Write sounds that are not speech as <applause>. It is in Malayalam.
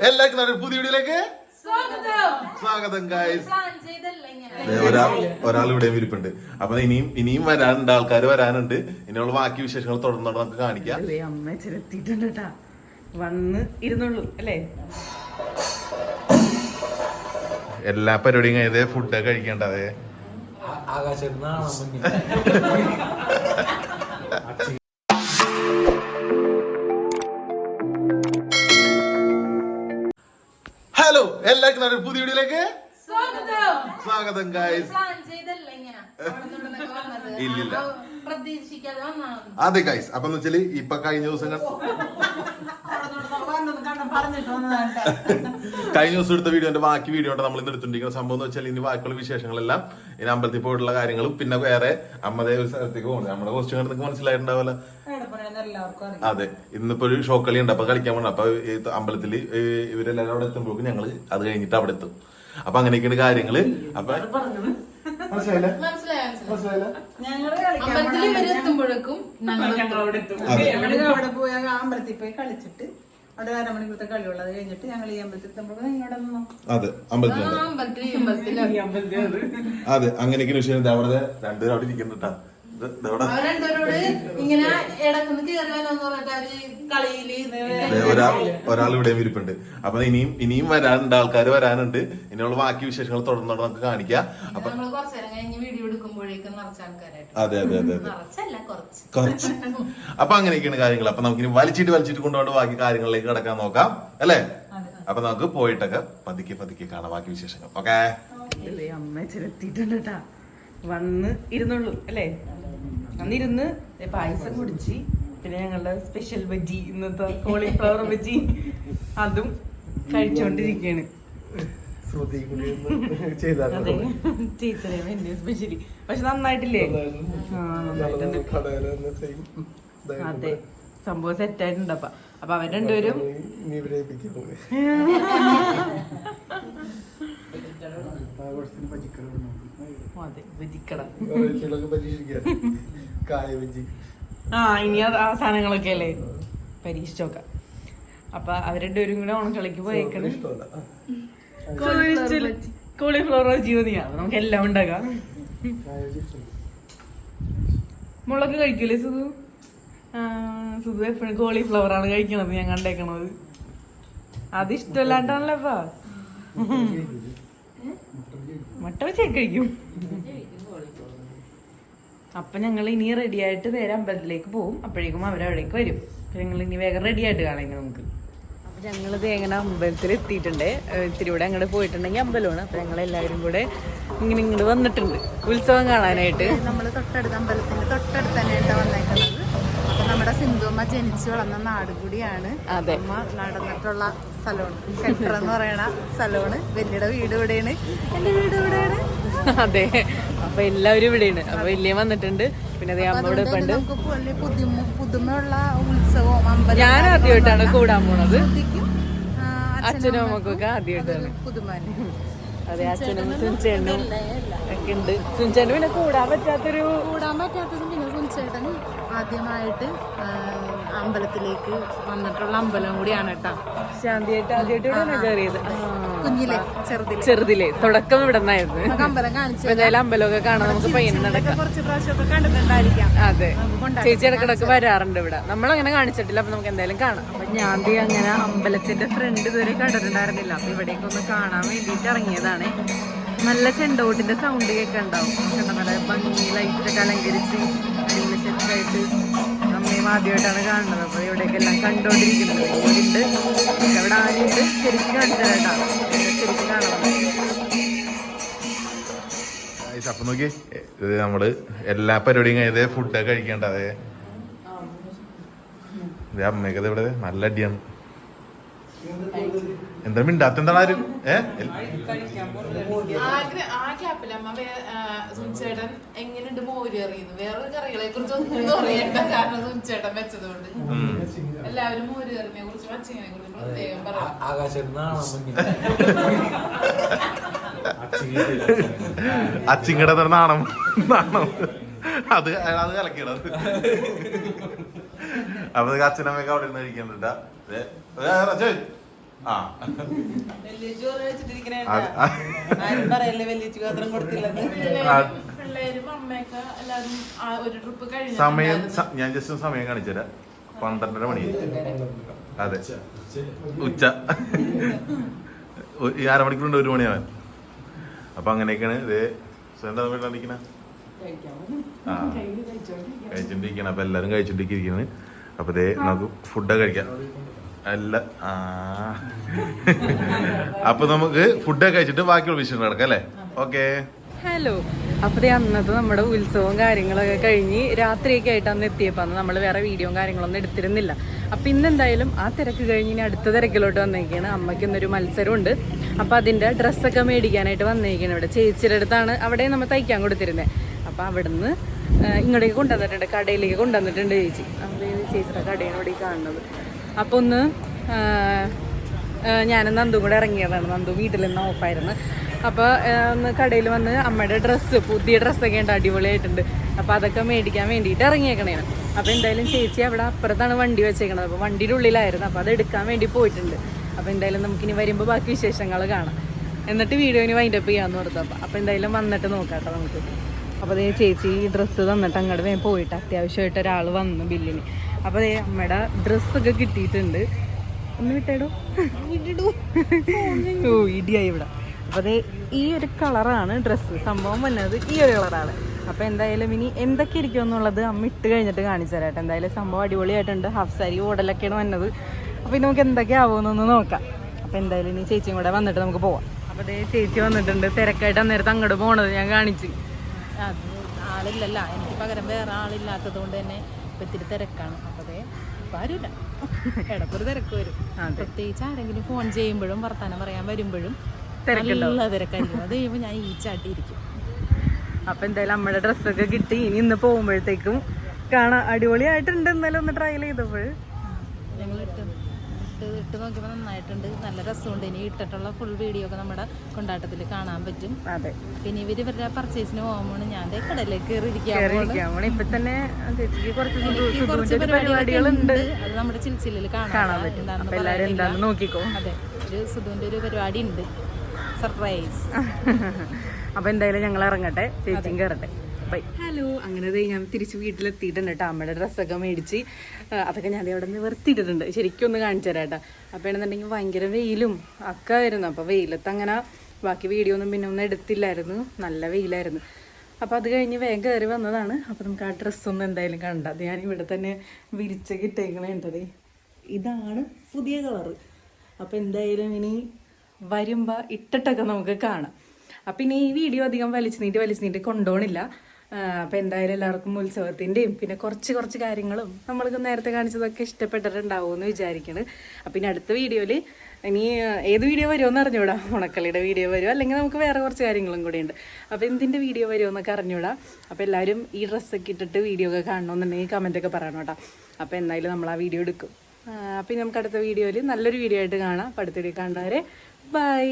എല്ലാവർക്കും നമ്മുടെ പുതിയ വീഡിയോയിലേക്ക് സ്വാഗതം. സ്വാഗതം ഗായ്സ് പ്ലാൻ ചെയ്തല്ല ഇങ്ങനെ. ഒരാൾ ഒരാൾ ഇവിടെ ഇരിപ്പുണ്ട്. അപ്പൊ ഇനിയും ഇനിയും വരാനുണ്ട് ആൾക്കാർ വരാനുണ്ട്. ഇനിയുള്ള ബാക്കി വിശേഷങ്ങൾ തുടർന്നോണ്ട് നമുക്ക് കാണിക്കാം. അമ്മ ചെലുത്തിയിട്ടുണ്ട് കേട്ടാ വന്ന് ഇരുന്നുള്ളൂ അല്ലേ? എല്ലാ പരിപാടിയും കഴിഞ്ഞത് ഫുഡ് അതെ ആകാശത്ത് <laughs> എല്ലാവർക്കും നമ്മുടെ പുതിയ വീഡിയോയിലേക്ക് സ്വാഗതം സ്വാഗതം ഗായ്സ്. ഇല്ലില്ല. അതെ ഗൈസ് അപ്പൊ എന്ന് വെച്ചാൽ ഇപ്പൊ കഴിഞ്ഞ ദിവസങ്ങൾ കഴിഞ്ഞ ദിവസം എടുത്ത വീഡിയോന്റെ ബാക്കി വീഡിയോ നമ്മൾ ഇന്ന് എടുത്തിരിക്കുന്ന സംഭവം എന്ന് വെച്ചാൽ ഇനി ബാക്കിയുള്ള വിശേഷങ്ങളെല്ലാം ഇനി അമ്പലത്തിൽ പോയിട്ടുള്ള കാര്യങ്ങളും പിന്നെ വേറെ അമ്മതേ ഒരു സ്ഥലത്തേക്ക് പോകുന്നത് നമ്മുടെ കോസ്റ്റ്യൂം നിങ്ങൾക്ക് മനസ്സിലായിട്ടുണ്ടാവല്ലോ അതെ ഇന്നിപ്പോ ഒരു ഷോ കളി ഉണ്ട്. അപ്പൊ കളിക്കാൻ പോകണം അപ്പൊ ഈ അമ്പലത്തിൽ ഇവരെല്ലാവരും അവിടെ എത്തുമ്പോഴേക്കും ഞങ്ങൾ അത് കഴിഞ്ഞിട്ട് അവിടെ എത്തും. അപ്പൊ അങ്ങനെയൊക്കെയാണ് കാര്യങ്ങൾ. അപ്പൊ മനസ്സിലായില്ല? മനസ്സിലായില്ല? അമ്പലത്തിൽ ഇവർ എത്തുമ്പോഴേക്കും അവിടെ പോയി അമ്പലത്തിൽ പോയി കളിച്ചിട്ട് അവിടെ അരമണിക്കൂറത്തെ കളിയുള്ളത് കഴിഞ്ഞിട്ട് ഞങ്ങൾ ഈ അമ്പലത്തിൽ അതെ അമ്പലത്തിൽ അമ്പലത്തിൽ അതെ. അങ്ങനെയൊക്കെ വിഷയം. അവിടെ രണ്ടുപേരും അവിടെ ഇരിക്കുന്നുട്ടാ. ഇങ്ങനെ ഇടക്കുന്ന് കേറി വരാന്ന് പറഞ്ഞിട്ട് അവർ കളിയിൽ ദേ ഒരാൾ ഇവിടെയും ഇവിടെ ഇരിപ്പുണ്ട്. അപ്പൊ ഇനിയും ഇനിയും വരാനുണ്ട് ആൾക്കാർ വരാനുണ്ട്. ഇനിയുള്ള ബാക്കി വിശേഷങ്ങൾ തുടർന്നോണ്ട് നമുക്ക് കാണിക്കാം. അപ്പൊ അതെ അതെ അതെ അതെ. കുറച്ച്. അപ്പൊ അങ്ങനെയൊക്കെയാണ് കാര്യങ്ങൾ. അപ്പൊ നമുക്ക് ഇനി വലിച്ചിട്ട് വലിച്ചിട്ട് കൊണ്ടുപോയിട്ട് ബാക്കി കാര്യങ്ങളിലേക്ക് കിടക്കാൻ നോക്കാം. അല്ലേ? അപ്പൊ നമുക്ക് പോയിട്ടൊക്കെ പതുക്കെ പതുക്കെ കാണാം ബാക്കി വിശേഷങ്ങൾ. ഓക്കേ? അമ്മ ചെലത്തിട്ടുണ്ട് വന്ന് ഇരുന്നുള്ളൂ അല്ലേ? അന്നിരുന്ന് പായസം കുടിച്ച്. പിന്നെ ഞങ്ങളുടെ സ്പെഷ്യൽ ബജ്ജി ഇന്നത്തെ കോളിഫ്ലവർ ബജി അതും കഴിച്ചോണ്ടിരിക്കാണ് ടീച്ചറെ സ്പെഷ്യലി പക്ഷെ നന്നായിട്ടില്ലേ? അതെ. സംഭവം സെറ്റായിട്ടുണ്ടപ്പ അപ്പൊ അവർ രണ്ടുപേരും. അതെ ബജിക്കട വെറൈറ്റികളൊക്കെ കായ വെജി ആ ഇനി അത് ആ സാധനങ്ങളൊക്കെ അല്ലേ? പരീക്ഷിച്ചോക്കാം. അപ്പൊ അവരുടെ ഒരു കൂടെ ഓണക്കളിക്ക് പോയേക്കണ്. കോളിഫ്ലവർ ജീവതിയാ നമുക്ക് എല്ലാം ഉണ്ടാക്കാം. മുളക് കഴിക്കൂലേ സുധു? ആ സുധു എപ്പോഴും കോളിഫ്ലവർ ആണ് കഴിക്കണത് ഞാൻ കണ്ടേക്കണത്. അത് ഇഷ്ടമല്ലാണ്ടാണല്ലോപ്പാ മുട്ട വെച്ചേ കഴിക്കും. അപ്പൊ ഞങ്ങൾ ഇനി റെഡി ആയിട്ട് നേരെ അമ്പലത്തിലേക്ക് പോകും അപ്പോഴേക്കും അവരവിടേക്ക് വരും. അപ്പൊ ഞങ്ങൾ ഇനി വേഗം റെഡി ആയിട്ട് കാണാം നമുക്ക്. അപ്പൊ ഞങ്ങളിത് എങ്ങനെ അമ്പലത്തിൽ എത്തിയിട്ടുണ്ട് ഇത്തിരി കൂടെ അങ്ങോട്ട് പോയിട്ടുണ്ടെങ്കിൽ അമ്പലമാണ്. അപ്പൊ ഞങ്ങൾ എല്ലാവരും കൂടെ ഇങ്ങനെ ഇങ്ങോട്ട് വന്നിട്ടുണ്ട്. ഉത്സവം കാണാനായിട്ട്. നമ്മൾ തൊട്ടടുത്ത് അമ്പലത്തിന്റെ തൊട്ടടുത്ത് തന്നെയായിട്ട് വന്നേക്കുന്നത്. നമ്മുടെ സിന്ധുമ്മ ജനിച്ചു വളർന്ന നാട് കൂടിയാണ്. അമ്മ നടന്നിട്ടുള്ള സ്ഥലമാണ് ഷെൽട്ടർ എന്ന് പറയണ സ്ഥലമാണ് വലിയുടെ വീട് ഇവിടെയാണ്. എന്റെ വീട് ഇവിടെയാണ്. അതെ. അപ്പൊ എല്ലാവരും ഇവിടെയാണ്. അപ്പൊ വലിയ വന്നിട്ടുണ്ട്. പിന്നെ അതേ അമ്മയോട് പണ്ട് പുതുമയുള്ള ഉത്സവം ഞാൻ ആദ്യമായിട്ടാണ് കൂടാൻ പോണത്. അച്ഛനും അമ്മക്കൊക്കെ ആദ്യമായിട്ടാണ്. പുതുമ അതെ അച്ഛനും സുഞ്ചേണ്ണും ഒക്കെ ഉണ്ട്. സുഞ്ചേണ്ണു പിന്നെ കൂടാൻ പറ്റാത്തൊരു കൂടാൻ പറ്റാത്തതും കുഞ്ചേട്ടൻ ആദ്യമായിട്ട് അമ്പലത്തിലേക്ക് വന്നിട്ടുള്ള അമ്പലം കൂടിയാണ് കേട്ടോ. ശാന്തിയായിട്ട് ആദ്യമായിട്ട് കയറിയത്. കുഞ്ഞിലെ ചെറുതിലെ. ചെറുതിലെ. തുടക്കം ഇവിടെ നിന്നായിരുന്നു. അമ്പലം കാണിച്ചു അമ്പലമൊക്കെ കാണാൻ നമുക്ക് പയ്യന്നടക്കാം കുറച്ച് പ്രാവശ്യമൊക്കെ കണ്ടിട്ടുണ്ടായിരിക്കാം. അതെ. ചേച്ചി ഇടക്കിടക്ക് വരാറുണ്ട് ഇവിടെ. നമ്മളങ്ങനെ കാണിച്ചിട്ടില്ല അപ്പൊ നമുക്ക് എന്തായാലും കാണാം. അപ്പൊ ഞാൻ ദേ അങ്ങനെ അമ്പലത്തിന്റെ ഫ്രണ്ട് ഇതുവരെ കണ്ടിട്ടുണ്ടായിരുന്നില്ല. അപ്പൊ ഇവിടേക്കൊന്ന് കാണാൻ വേണ്ടിയിട്ട് ഇറങ്ങിയതാണ്. നല്ല ചെണ്ടോട്ടിന്റെ സൗണ്ട് കേൾക്കാൻ ഉണ്ടാവും കണ്ടോ നല്ല ഭംഗി ലൈറ്റൊക്കെ അലങ്കരിച്ച് അടിപൊളി സെറ്റായിട്ട് അമ്മയും ആദ്യമായിട്ടാണ് കാണുന്നത്. അപ്പൊ ഇവിടേക്ക് എല്ലാം കണ്ടോണ്ടിരിക്കുന്നത്. ഉണ്ട് ഇവിടെ ആനയുണ്ട് ശരിക്കും തരാം ശരിക്കും കാണണം. ഗായ്സ്, അപ്പൊ നോക്കി ഇത് നമ്മൾ എല്ലാ പരിപാടിയും കഴിഞ്ഞത് ഫുഡൊക്കെ കഴിക്കേണ്ടത് അമ്മയൊക്കെ ദേ ഇവിടെ നല്ല അടിയാണ്. എന്താ മിണ്ടാത്ത എന്താണ് ആരും? ഏ? എങ്ങനെയുണ്ട് മോര് അറിയുന്നു വേറൊരു കറികളെ കുറിച്ച് ഒന്നും അറിയണ്ട. കാരണം സുനിച്ചേട്ടൻ വെച്ചതുകൊണ്ട്. എല്ലാവരും മോര് കറിനെ കുറിച്ച് പ്രത്യേകം പറയാം അച്ചിങ്ങടെ നാണം. നാണം. അത് അത് കലക്കിടത് അപ്പൊ അച്ഛനമ്മയൊക്കെ അവിടെ ഇരുന്ന് കഴിക്കുന്നുണ്ടാ ആ. സമയം ഞാൻ ജസ്റ്റ് സമയം കാണിച്ചുതരാം പന്ത്രണ്ടര മണി. അതെ. ഉച്ച. ഈ അരമണിക്കൂറുണ്ട് ഒരു മണിയാവാൻ അപ്പൊ അങ്ങനെയൊക്കെയാണ്. ഇതേ എന്താ വീട്ടിലിരിക്കണ ആ. കഴിച്ചോണ്ടിരിക്കണം. അപ്പൊ എല്ലാരും കഴിച്ചോണ്ടിരിക്കുന്നത് അപ്പൊ ദേ നമുക്ക് ഫുഡൊക്കെ കഴിക്കാം. അല്ല അപ്പൊ നമുക്ക് ഫുഡൊക്കെ കഴിച്ചിട്ട് ബാക്കിയുള്ള വിഷയം നടക്കാം അല്ലേ? ഓക്കെ. ഹലോ അപ്പോൾ അന്നത്തെ നമ്മുടെ ഉത്സവവും കാര്യങ്ങളൊക്കെ കഴിഞ്ഞ് രാത്രിയൊക്കെ ആയിട്ട് അന്ന് എത്തിയപ്പോൾ അന്ന് നമ്മൾ വേറെ വീഡിയോയും കാര്യങ്ങളൊന്നും എടുത്തിരുന്നില്ല. അപ്പം ഇന്ന് എന്തായാലും ആ തിരക്ക് കഴിഞ്ഞ് ഇനി അടുത്ത തിരക്കിലോട്ട് വന്നേക്കാണ്. അമ്മയ്ക്ക് ഇന്നൊരു മത്സരമുണ്ട്. അപ്പോൾ അതിന്റെ ഡ്രസ്സൊക്കെ മേടിക്കാനായിട്ട് വന്നേക്കാണ് ഇവിടെ. ചേച്ചിയുടെ അടുത്താണ് അവിടെ നമ്മൾ തയ്ക്കാൻ കൊടുത്തിരുന്നത് അപ്പോൾ അവിടുന്ന് ഇങ്ങോട്ടേക്ക് കൊണ്ടുവന്നിട്ടുണ്ട്. കടയിലേക്ക് കൊണ്ടുവന്നിട്ടുണ്ട് ചേച്ചി. അപ്പോൾ ചേച്ചിയുടെ കടയാണ് ഇവിടെ കാണുന്നത്. അപ്പോൾ ഒന്ന് ഞാനും നന്ദും കൂടെ ഇറങ്ങിയതാണ്. നന്ദു വീട്ടിൽ നിന്ന് ഓഫായിരുന്നു. അപ്പോൾ ഒന്ന് കടയിൽ വന്ന് അമ്മയുടെ ഡ്രസ്സ് പുതിയ ഡ്രസ്സൊക്കെ ഉണ്ട് അടിപൊളിയായിട്ടുണ്ട്. അപ്പോൾ അതൊക്കെ മേടിക്കാൻ വേണ്ടിയിട്ട് ഇറങ്ങിയേക്കണേന്. അപ്പോൾ എന്തായാലും ചേച്ചി അവിടെ അപ്പുറത്താണ് വണ്ടി വെച്ചേക്കണത്. അപ്പോൾ വണ്ടിയുടെ ഉള്ളിലായിരുന്നു അപ്പോൾ അത് എടുക്കാൻ വേണ്ടി പോയിട്ടുണ്ട്. അപ്പോൾ എന്തായാലും നമുക്കിനി വരുമ്പോൾ ബാക്കി വിശേഷങ്ങൾ കാണാം. എന്നിട്ട് വീഡിയോന് വൈൻഡപ്പ് ചെയ്യാമെന്ന് ഓർത്തപ്പോൾ അപ്പോൾ എന്തായാലും വന്നിട്ട് നോക്കാം കേട്ടോ നമുക്ക്. അപ്പോൾ അതേ ചേച്ചി ഡ്രസ്സ് തന്നിട്ട് അങ്ങോട്ട് പോയിട്ട് അത്യാവശ്യമായിട്ട് ഒരാൾ വന്നു ബില്ലിന്. അപ്പോൾ അതേ അമ്മയുടെ ഡ്രസ്സൊക്കെ കിട്ടിയിട്ടുണ്ട്. ഒന്ന് വിട്ടേടോ? ഓ ഇടിയായി ഇവിടെ. അപ്പോൾ അത് ഈ ഒരു കളറാണ് ഡ്രസ്സ് സംഭവം വന്നത് ഈ ഒരു കളറാണ്. അപ്പോൾ എന്തായാലും ഇനി എന്തൊക്കെ ഇരിക്കും എന്നുള്ളത് അമ്മ ഇട്ട് കഴിഞ്ഞിട്ട് കാണിച്ചു തരാട്ടെ എന്തായാലും സംഭവം അടിപൊളിയായിട്ടുണ്ട്. ഹാഫ് സാരി ഓടലൊക്കെയാണ് വന്നത്. അപ്പോൾ ഇനി നമുക്ക് എന്തൊക്കെ ആവുമെന്നൊന്ന് നോക്കാം. അപ്പോൾ എന്തായാലും ഇനി ചേച്ചിയും കൂടെ വന്നിട്ട് നമുക്ക് പോവാം. അപ്പോൾ അതേ ചേച്ചി വന്നിട്ടുണ്ട്. തിരക്കായിട്ട് അന്നേരത്ത് അങ്ങോട്ട് പോണത് ഞാൻ കാണിച്ചു. ആളില്ലല്ല. എനിക്ക് പകരം വേറെ ആളില്ലാത്തത് കൊണ്ട് തന്നെ ഇപ്പം ഇത്തിരി തിരക്കാണ്. ഇപ്പം ആരുമില്ല ഇടക്കൊരു തിരക്ക് വരും. പ്രത്യേകിച്ച് ആരെങ്കിലും ഫോൺ ചെയ്യുമ്പോഴും വർത്തമാനം പറയാൻ വരുമ്പോഴും നല്ല തിരക്കായിരിക്കും. അത് കഴിയുമ്പോൾ ഞാൻ ഈ ചാട്ടിയിരിക്കും. അപ്പോൾ എന്തായാലും അമ്മയുടെ ഡ്രസ്സൊക്കെ കിട്ടി. ഇനി ഇന്ന് പോകുമ്പോഴത്തേക്കും കാണാൻ അടിപൊളിയായിട്ടുണ്ട്. എന്നാലും ഒന്ന് ട്രയൽ ചെയ്തപ്പോൾ. ഞങ്ങൾ ഇട്ട് ഇട്ട് നോക്കിയപ്പോൾ നന്നായിട്ടുണ്ട്. നല്ല രസമുണ്ട്. ഇനി ഇട്ടിട്ടുള്ള ഫുൾ വീഡിയോ ഒക്കെ നമ്മുടെ കൊണ്ടാട്ടത്തിൽ കാണാൻ പറ്റും. അതെ. പിന്നെ ഇവർ ഇവരുടെ പർച്ചേസിന് പോകുമ്പോൾ ഞാൻ ദേ കടയിലേക്ക് കയറി ഇരിക്കാൻ കയറി പോകുന്നു. ഇരിക്കാം ഇപ്പൊ തന്നെ എനിക്ക് കുറച്ച് പരിപാടികളുണ്ട്. അത് നമ്മുടെ ചിൽച്ചില്ലിൽ കാണാൻ പറ്റും. നോക്കിക്കോ. അതെ. ഒരു സുധുവിന്റെ ഒരു പരിപാടി ഉണ്ട് സർപ്രൈസ് <laughs> അപ്പൊ എന്തായാലും ഞങ്ങൾ ഇറങ്ങട്ടെ. ചേച്ചിയും കയറട്ടെ. ഹലോ അങ്ങനെ ഞാൻ തിരിച്ച് വീട്ടിലെത്തിയിട്ടുണ്ട് കേട്ടോ. അമ്മയുടെ ഡ്രസ്സൊക്കെ മേടിച്ച്. അതൊക്കെ ഞാൻ അവിടെ നിന്ന് നിർത്തിയിട്ടിട്ടുണ്ട് ശരിക്കും ഒന്ന് കാണിച്ചു തരാം കേട്ടോ. അപ്പോൾ ആണെന്നുണ്ടെങ്കിൽ ഭയങ്കര വെയിലും ഒക്കെ ആയിരുന്നു. അപ്പോൾ വെയിലത്ത് അങ്ങനെ ബാക്കി വീഡിയോ ഒന്നും പിന്നെ ഒന്നും എടുത്തില്ലായിരുന്നു. നല്ല വെയിലായിരുന്നു. അപ്പോൾ അത് കഴിഞ്ഞ് വേഗം കയറി വന്നതാണ്. അപ്പോൾ നമുക്ക് ആ ഡ്രസ്സൊന്നും എന്തായാലും കണ്ട. അത് ഞാൻ ഇവിടെ തന്നെ വിരിച്ച കിട്ടേക്കണേണ്ടത് ഇതാണ് പുതിയ കളറ് അപ്പോൾ എന്തായാലും ഇനി വരുമ്പോൾ ഇട്ടിട്ടൊക്കെ നമുക്ക് കാണാം. അപ്പം ഇനി ഈ വീഡിയോ അധികം വലിച്ചു നീട്ടി വലിച്ചു നീട്ടി കൊണ്ടുപോകണില്ല. അപ്പം എന്തായാലും എല്ലാവർക്കും ഉത്സവത്തിന്റെയും പിന്നെ കുറച്ച് കുറച്ച് കാര്യങ്ങളും നമ്മൾക്ക് നേരത്തെ കാണിച്ചതൊക്കെ ഇഷ്ടപ്പെട്ടിട്ടുണ്ടാവും എന്ന് വിചാരിക്കണ്. അപ്പം ഇനി അടുത്ത വീഡിയോയിൽ ഇനി ഏത് വീഡിയോ വരുമെന്ന് അറിഞ്ഞൂടാ. ഉണക്കളിയുടെ വീഡിയോ വരും അല്ലെങ്കിൽ നമുക്ക് വേറെ കുറച്ച് കാര്യങ്ങളും കൂടി ഉണ്ട്. അപ്പോൾ എന്തിന്റെ വീഡിയോ വരുമോ എന്നൊക്കെ അറിഞ്ഞൂടാ. അപ്പോൾ എല്ലാവരും ഈ ഡ്രസ്സൊക്കെ ഇട്ടിട്ട് വീഡിയോ ഒക്കെ കാണണമെന്നുണ്ടെങ്കിൽ കമന്റൊക്കെ പറയണം കേട്ടോ. അപ്പോൾ എന്തായാലും നമ്മൾ ആ വീഡിയോ എടുക്കും. അപ്പം നമുക്ക് അടുത്ത വീഡിയോയിൽ നല്ലൊരു വീഡിയോ ആയിട്ട് കാണാം. അപ്പോൾ അടുത്ത വീഡിയോ കണ്ടവരെ ബൈ